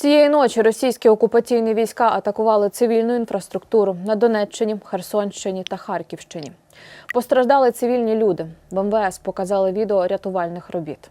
Цієї ночі російські окупаційні війська атакували цивільну інфраструктуру на Донеччині, Херсонщині та Харківщині. Постраждали цивільні люди. В МВС показали відео рятувальних робіт.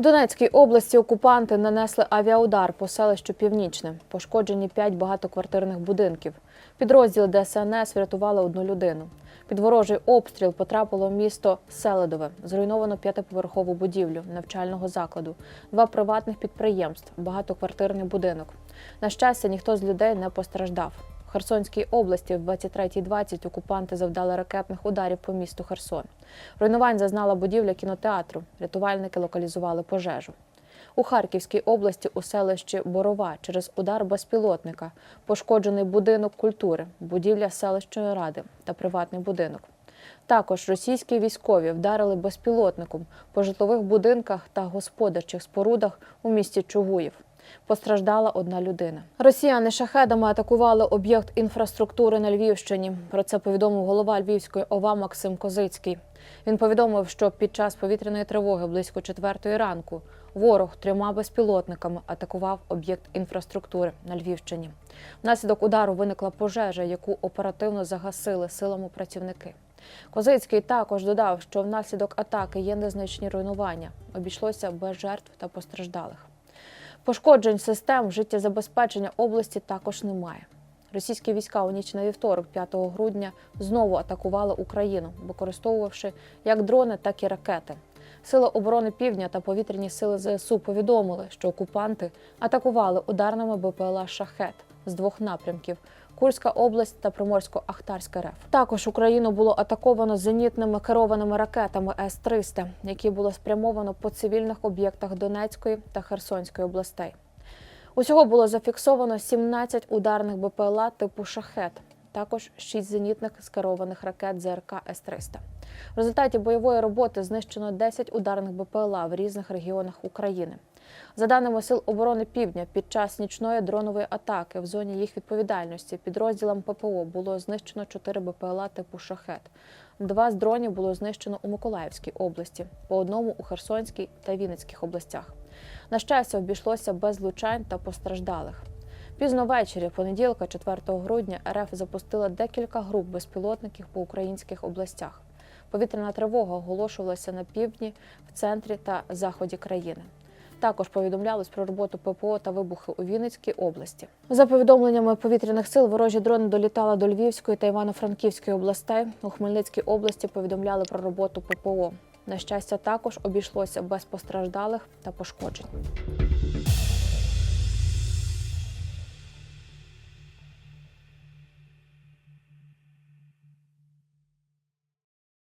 В Донецькій області окупанти нанесли авіаудар по селищу Північне. Пошкоджені п'ять багатоквартирних будинків. Підрозділи ДСНС врятували одну людину. Під ворожий обстріл потрапило місто Селедове. Зруйновано п'ятиповерхову будівлю навчального закладу, два приватних підприємств, багатоквартирний будинок. На щастя, ніхто з людей не постраждав. В Херсонській області в 23.20 окупанти завдали ракетних ударів по місту Херсон. Руйнувань зазнала будівля кінотеатру. Рятувальники локалізували пожежу. У Харківській області у селищі Борова через удар безпілотника пошкоджений будинок культури, будівля селищної ради та приватний будинок. Також російські військові вдарили безпілотником по житлових будинках та господарчих спорудах у місті Чугуїв. Постраждала одна людина. Росіяни шахедами атакували об'єкт інфраструктури на Львівщині. Про це повідомив голова Львівської ОВА Максим Козицький. Він повідомив, що під час повітряної тривоги близько четвертої ранку ворог трьома безпілотниками атакував об'єкт інфраструктури на Львівщині. Внаслідок удару виникла пожежа, яку оперативно загасили силами працівники. Козицький також додав, що внаслідок атаки є незначні руйнування. Обійшлося без жертв та постраждалих. Пошкоджень систем життєзабезпечення області також немає. Російські війська у ніч на вівторок, 5 грудня, знову атакували Україну, використовувавши як дрони, так і ракети. Сили оборони Півдня та повітряні сили ЗСУ повідомили, що окупанти атакували ударними БПЛА Шахет з двох напрямків. Курська область та Приморсько-Ахтарська РФ. Також Україну було атаковано зенітними керованими ракетами С-300, які було спрямовано по цивільних об'єктах Донецької та Херсонської областей. Усього було зафіксовано 17 ударних БПЛА типу шахет, також 6 зенітних скерованих ракет ЗРК С-300. В результаті бойової роботи знищено 10 ударних БПЛА в різних регіонах України. За даними Сил оборони Півдня, під час нічної дронової атаки в зоні їх відповідальності підрозділам ППО було знищено 4 БПЛА типу шахет. Два з дронів було знищено у Миколаївській області, по одному у Херсонській та Вінницьких областях. На щастя, обійшлося без влучань та постраждалих. Пізно ввечері, понеділка, 4 грудня, РФ запустила декілька груп безпілотників по українських областях. Повітряна тривога оголошувалася на півдні, в центрі та заході країни. Також повідомлялось про роботу ППО та вибухи у Вінницькій області. За повідомленнями повітряних сил, ворожі дрони долітали до Львівської та Івано-Франківської областей. У Хмельницькій області повідомляли про роботу ППО. На щастя, також обійшлося без постраждалих та пошкоджень.